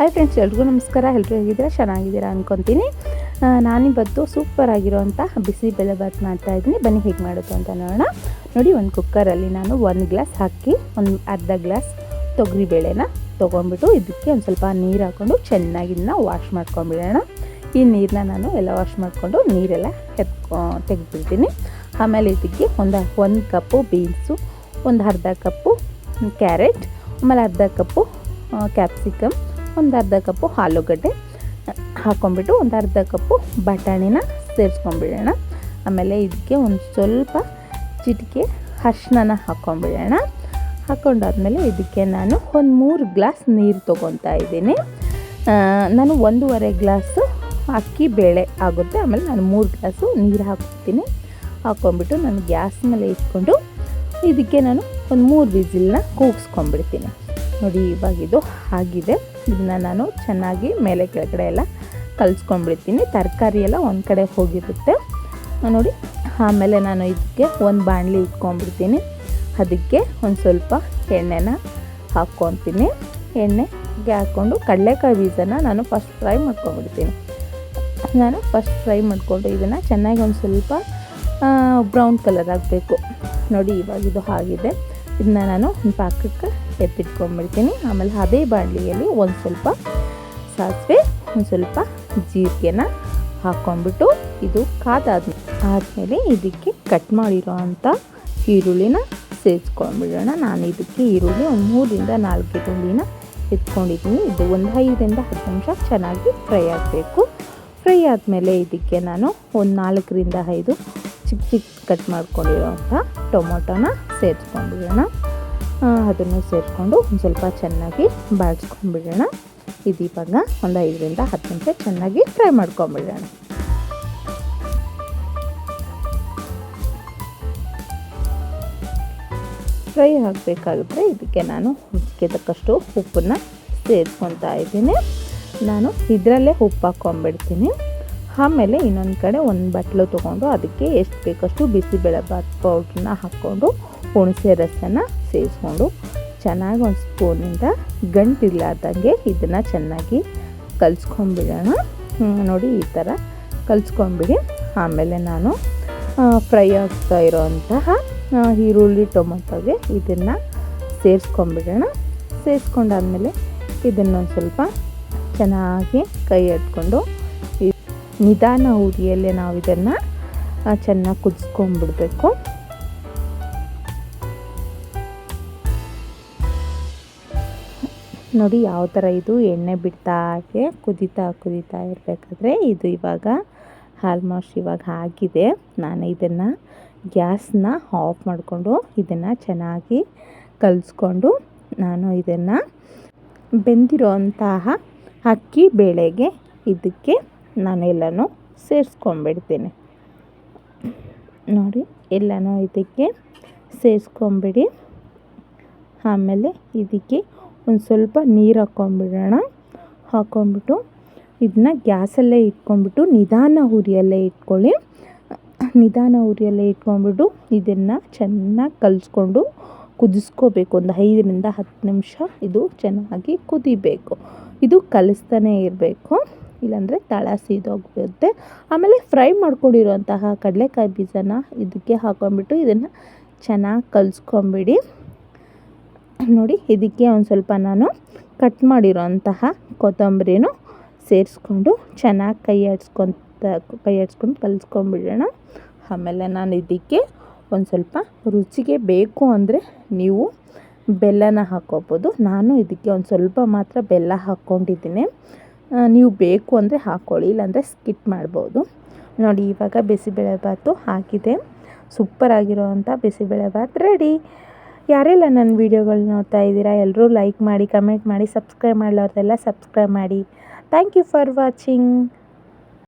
Hi friends ಎಲ್ರಿಗೂ ನಮಸ್ಕಾರ. ಎಲ್ಲರೂ ಹೇಗಿದ್ದೀರಾ? ಚೆನ್ನಾಗಿದ್ದೀರಾ ಅಂದ್ಕೊತೀನಿ ನಾನಿವತ್ತು ಸೂಪರ್ ಆಗಿರೋವಂಥ ಬಿಸಿಬೇಳೆ ಮಾಡ್ತಾ ಇದ್ದೀನಿ. ಬನ್ನಿ ಹೇಗೆ ಮಾಡೋದು ಅಂತ ನೋಡೋಣ. ನೋಡಿ, ಒಂದು ಕುಕ್ಕರಲ್ಲಿ ನಾನು ಒಂದು ಗ್ಲಾಸ್ ಹಾಕಿ, ಒಂದು ಅರ್ಧ ಗ್ಲಾಸ್ ತೊಗರಿಬೇಳೆನ ತೊಗೊಂಬಿಟ್ಟು ಇದಕ್ಕೆ ಒಂದು ಸ್ವಲ್ಪ ನೀರು ಹಾಕ್ಕೊಂಡು ಚೆನ್ನಾಗಿ ಇದನ್ನ ವಾಶ್ ಮಾಡ್ಕೊಂಬಿಡೋಣ ಈ ನೀರನ್ನ ನಾನು ಎಲ್ಲ ವಾಶ್ ಮಾಡಿಕೊಂಡು ನೀರೆಲ್ಲ ಎತ್ಕೊ, ತೆಗೆದ್ಬಿಡ್ತೀನಿ. ಆಮೇಲೆ ಇದಕ್ಕೆ ಒಂದು ಒಂದು ಕಪ್ಪು ಬೀನ್ಸು ಒಂದು ಅರ್ಧ ಕಪ್ಪು ಕ್ಯಾರೆಟ್ ಆಮೇಲೆ ಅರ್ಧ ಕಪ್ಪು ಕ್ಯಾಪ್ಸಿಕಮ್ ಒಂದು ಅರ್ಧ ಕಪ್ಪು ಆಲೂಗಡ್ಡೆ ಹಾಕ್ಕೊಂಬಿಟ್ಟು ಒಂದು ಅರ್ಧ ಕಪ್ಪು ಬಟಾಣಿನ ಸೇರಿಸ್ಕೊಂಬಿಡೋಣ ಆಮೇಲೆ ಇದಕ್ಕೆ ಒಂದು ಸ್ವಲ್ಪ ಚಿಟಿಕೆ ಅರ್ಶಿನ ಹಾಕ್ಕೊಂಬಿಡೋಣ ಹಾಕ್ಕೊಂಡಾದ್ಮೇಲೆ ಇದಕ್ಕೆ ನಾನು ಒಂದು ಮೂರು ಗ್ಲಾಸ್ ನೀರು ತೊಗೊತಾ ಇದ್ದೀನಿ. ನಾನು ಒಂದೂವರೆ ಗ್ಲಾಸು ಅಕ್ಕಿ ಬೇಳೆ ಆಗುತ್ತೆ. ಆಮೇಲೆ ನಾನು ಮೂರು ಗ್ಲಾಸು ನೀರು ಹಾಕ್ತೀನಿ. ಹಾಕ್ಕೊಂಬಿಟ್ಟು ನಾನು ಗ್ಯಾಸ್ ಮೇಲೆ ಇಟ್ಕೊಂಡು ಇದಕ್ಕೆ ನಾನು ಒಂದು ಮೂರು ವಿಸಿಲ್ನ ಕೂಗಿಸ್ಕೊಂಬಿಡ್ತೀನಿ ನೋಡಿ ಇವಾಗಿದು ಆಗಿದೆ. ಇದನ್ನ ನಾನು ಚೆನ್ನಾಗಿ ಮೇಲೆ ಕೆಳಗಡೆ ಎಲ್ಲ ಕಲಿಸ್ಕೊಂಡ್ಬಿಡ್ತೀನಿ. ತರಕಾರಿ ಎಲ್ಲ ಒಂದು ಕಡೆ ಹೋಗಿರುತ್ತೆ. ನೋಡಿ, ಆಮೇಲೆ ನಾನು ಇದಕ್ಕೆ ಒಂದು ಬಾಣಲಿ ಇಟ್ಕೊಂಡ್ಬಿಡ್ತೀನಿ. ಅದಕ್ಕೆ ಒಂದು ಸ್ವಲ್ಪ ಎಣ್ಣೆನ ಹಾಕ್ಕೊತೀನಿ. ಎಣ್ಣೆಗೆ ಹಾಕ್ಕೊಂಡು ಕಡಲೆಕಾಯಿ ಬೀಜನ ನಾನು ಫಸ್ಟ್ ಫ್ರೈ ಮಾಡ್ಕೊಂಡ್ಬಿಡ್ತೀನಿ. ನಾನು ಫಸ್ಟ್ ಫ್ರೈ ಮಾಡಿಕೊಂಡು ಇದನ್ನು ಚೆನ್ನಾಗಿ ಒಂದು ಸ್ವಲ್ಪ ಬ್ರೌನ್ ಕಲರ್ ಆಗಬೇಕು. ನೋಡಿ, ಇವಾಗ ಇದು ಆಗಿದೆ. ಇದನ್ನ ನಾನು ಪಾಕಕ್ಕೆ ಎತ್ತಿಟ್ಕೊಂಡ್ಬಿಡ್ತೀನಿ ಆಮೇಲೆ ಅದೇ ಬಾಣಲಿಯಲ್ಲಿ ಒಂದು ಸ್ವಲ್ಪ ಸಾಸಿವೆ, ಒಂದು ಸ್ವಲ್ಪ ಜೀರಿಗೆನ ಹಾಕ್ಕೊಂಡ್ಬಿಟ್ಟು ಇದು ಕಾದಾದ ಆದಮೇಲೆ ಇದಕ್ಕೆ ಕಟ್ ಮಾಡಿರೋ ಅಂಥ ಈರುಳ್ಳಿನ ಸೇರಿಸ್ಕೊಂಡ್ಬಿಡೋಣ ನಾನು ಇದಕ್ಕೆ ಈರುಳ್ಳಿ ಒಂದು ಮೂರರಿಂದ ನಾಲ್ಕು ಈರುಳ್ಳಿನ ಎತ್ಕೊಂಡಿದ್ದೀನಿ. ಇದು ಒಂದು ಐದರಿಂದ ಹತ್ತು ನಿಮಿಷ ಚೆನ್ನಾಗಿ ಫ್ರೈ ಆಗಬೇಕು. ಫ್ರೈ ಆದಮೇಲೆ ಇದಕ್ಕೆ ನಾನು ಒಂದು ನಾಲ್ಕರಿಂದ ಐದು ಚಿಕ್ಕ ಚಿಕ್ಕ ಕಟ್ ಮಾಡ್ಕೊಂಡಿರೋಂಥ ಟೊಮೊಟೊನ ಸೇರಿಸ್ಕೊಂಡ್ಬಿಡೋಣ. ಅದನ್ನು ಸೇರಿಸ್ಕೊಂಡು ಒಂದು ಸ್ವಲ್ಪ ಚೆನ್ನಾಗಿ ಬಾಡಿಸ್ಕೊಂಡ್ಬಿಡೋಣ. ಇದು ಇವಾಗ ಒಂದು ಐದರಿಂದ ಹತ್ತು ನಿಮಿಷ ಚೆನ್ನಾಗಿ ಫ್ರೈ ಮಾಡ್ಕೊಂಬಿಡೋಣ ಫ್ರೈ ಆಗಬೇಕಾಗುತ್ತೆ ಇದಕ್ಕೆ ನಾನು ರುಚಿಗೆ ತಕ್ಕಷ್ಟು ಉಪ್ಪನ್ನು ಸೇರಿಸ್ಕೊತಾ ಇದ್ದೀನಿ. ನಾನು ಇದರಲ್ಲೇ ಉಪ್ಪು ಹಾಕ್ಕೊಂಬಿಡ್ತೀನಿ ಆಮೇಲೆ ಇನ್ನೊಂದು ಕಡೆ ಒಂದು ಬಟ್ಲು ತೊಗೊಂಡು ಅದಕ್ಕೆ ಎಷ್ಟು ಬೇಕಷ್ಟು ಬಿಸಿಬೇಳೆಬಾತ್ ಪೌಡ್ರನ್ನ ಹಾಕ್ಕೊಂಡು ಹುಣಸೆ ರಸನ ಸೇರಿಸ್ಕೊಂಡು ಚೆನ್ನಾಗಿ ಒಂದು ಸ್ಪೂನಿಂದ ಗಂಟಿಲ್ಲಾರ್ದಂಗೆ ಇದನ್ನು ಚೆನ್ನಾಗಿ ಕಲಿಸ್ಕೊಂಬಿಡೋಣ ನೋಡಿ ಈ ಥರ ಕಲಿಸ್ಕೊಂಬಿಡಿ ಆಮೇಲೆ ನಾನು ಫ್ರೈ ಆಗ್ತಾ ಇರೋವಂತಹ ಈರುಳ್ಳಿ ಟೊಮೊಟೊಗೆ ಇದನ್ನು ಸೇರಿಸ್ಕೊಂಬಿಡೋಣ ಸೇರಿಸ್ಕೊಂಡಾದ್ಮೇಲೆ ಇದನ್ನೊಂದು ಸ್ವಲ್ಪ ಚೆನ್ನಾಗಿ ಕೈ ಇಟ್ಕೊಂಡು ನಿಧಾನ ಉರಿಯಲ್ಲೇ ನಾವು ಇದನ್ನು ಚೆನ್ನಾಗಿ ಕುದಿಸ್ಕೊಂಡ್ಬಿಡ್ಬೇಕು. ನೋಡಿ ಯಾವ ಥರ ಇದು ಎಣ್ಣೆ ಬಿಡ್ತಾ ಹಾಗೆ ಕುದೀತಾ ಕುದಿತಾ ಇರಬೇಕಾದ್ರೆ ಇದು ಇವಾಗ ಆಲ್ಮೋಸ್ಟ್ ಇವಾಗ ಆಗಿದೆ. ನಾನು ಇದನ್ನು ಗ್ಯಾಸ್ನ ಆಫ್ ಮಾಡಿಕೊಂಡು ಇದನ್ನು ಚೆನ್ನಾಗಿ ಕಲಿಸ್ಕೊಂಡು ನಾನು ಇದನ್ನು ಬೆಂದಿರೋ ಅಂತಹ ಅಕ್ಕಿ ಬೇಳೆಗೆ ಇದಕ್ಕೆ ನಾನೆಲ್ಲನೂ ಸೇರಿಸ್ಕೊಂಬಿಡ್ತೀನಿ. ನೋಡಿ, ಎಲ್ಲನೂ ಇದಕ್ಕೆ ಸೇರಿಸ್ಕೊಂಬಿಡಿ. ಆಮೇಲೆ ಇದಕ್ಕೆ ಒಂದು ಸ್ವಲ್ಪ ನೀರು ಹಾಕ್ಕೊಂಬಿಡೋಣ. ಹಾಕ್ಕೊಂಬಿಟ್ಟು ಇದನ್ನ ಗ್ಯಾಸಲ್ಲೇ ಇಟ್ಕೊಂಬಿಟ್ಟು ನಿಧಾನ ಉರಿಯಲ್ಲೇ ಇಟ್ಕೊಳ್ಳಿ. ನಿಧಾನ ಉರಿಯಲ್ಲೇ ಇಟ್ಕೊಂಡ್ಬಿಟ್ಟು ಇದನ್ನು ಚೆನ್ನಾಗಿ ಕಲಿಸ್ಕೊಂಡು ಕುದಿಸ್ಕೋಬೇಕು. ಒಂದು ಐದರಿಂದ ಹತ್ತು ನಿಮಿಷ ಇದು ಚೆನ್ನಾಗಿ ಕುದಿಬೇಕು. ಇದು ಕಲಿಸ್ತಾನೆ ಇರಬೇಕು. ಇಲ್ಲಾಂದರೆ ತಳ ಸೀದೋಗ್ಬಿಡುತ್ತೆ ಆಮೇಲೆ ಫ್ರೈ ಮಾಡ್ಕೊಂಡಿರೋಂತಹ ಕಡಲೆಕಾಯಿ ಬೀಜನ ಇದಕ್ಕೆ ಹಾಕೊಂಡ್ಬಿಟ್ಟು ಇದನ್ನು ಚೆನ್ನಾಗಿ ಕಲಿಸ್ಕೊಂಬಿಡಿ. ನೋಡಿ, ಇದಕ್ಕೆ ಒಂದು ಸ್ವಲ್ಪ ನಾನು ಕಟ್ ಮಾಡಿರೋಂತಹ ಕೊತ್ತಂಬರಿನೂ ಸೇರಿಸ್ಕೊಂಡು ಚೆನ್ನಾಗಿ ಕೈ ಆಡಿಸ್ಕೊತ, ಕೈ ಆಡಿಸ್ಕೊಂಡು ಕಲಿಸ್ಕೊಂಬಿಡೋಣ ಆಮೇಲೆ ನಾನು ಇದಕ್ಕೆ ಒಂದು ಸ್ವಲ್ಪ ರುಚಿಗೆ ಬೇಕು ಅಂದರೆ ನೀವು ಬೆಲ್ಲನ ಹಾಕೋಬೋದು ನಾನು ಇದಕ್ಕೆ ಒಂದು ಸ್ವಲ್ಪ ಮಾತ್ರ ಬೆಲ್ಲ ಹಾಕ್ಕೊಂಡಿದ್ದೀನಿ. ನೀವು ಬೇಕು ಅಂದರೆ ಹಾಕ್ಕೊಳ್ಳಿ ಇಲ್ಲಾಂದರೆ ಸ್ಕಿಟ್ ಮಾಡ್ಬೋದು. ನೋಡಿ, ಇವಾಗ ಬಿಸಿಬೇಳೆಭಾತು ಹಾಕಿದೆ. ಸೂಪರ್ ಆಗಿರೋವಂಥ ಬಿಸಿಬೇಳೆಭಾತ್ ರೆಡಿ ಯಾರೆಲ್ಲ ನನ್ನ ವೀಡಿಯೋಗಳು ನೋಡ್ತಾ ಇದ್ದೀರಾ ಎಲ್ಲರೂ ಲೈಕ್ ಮಾಡಿ ಕಮೆಂಟ್ ಮಾಡಿ ಸಬ್ಸ್ಕ್ರೈಬ್ ಮಾಡಲವ್ರದೆಲ್ಲ ಸಬ್ಸ್ಕ್ರೈಬ್ ಮಾಡಿ. Thank you for watching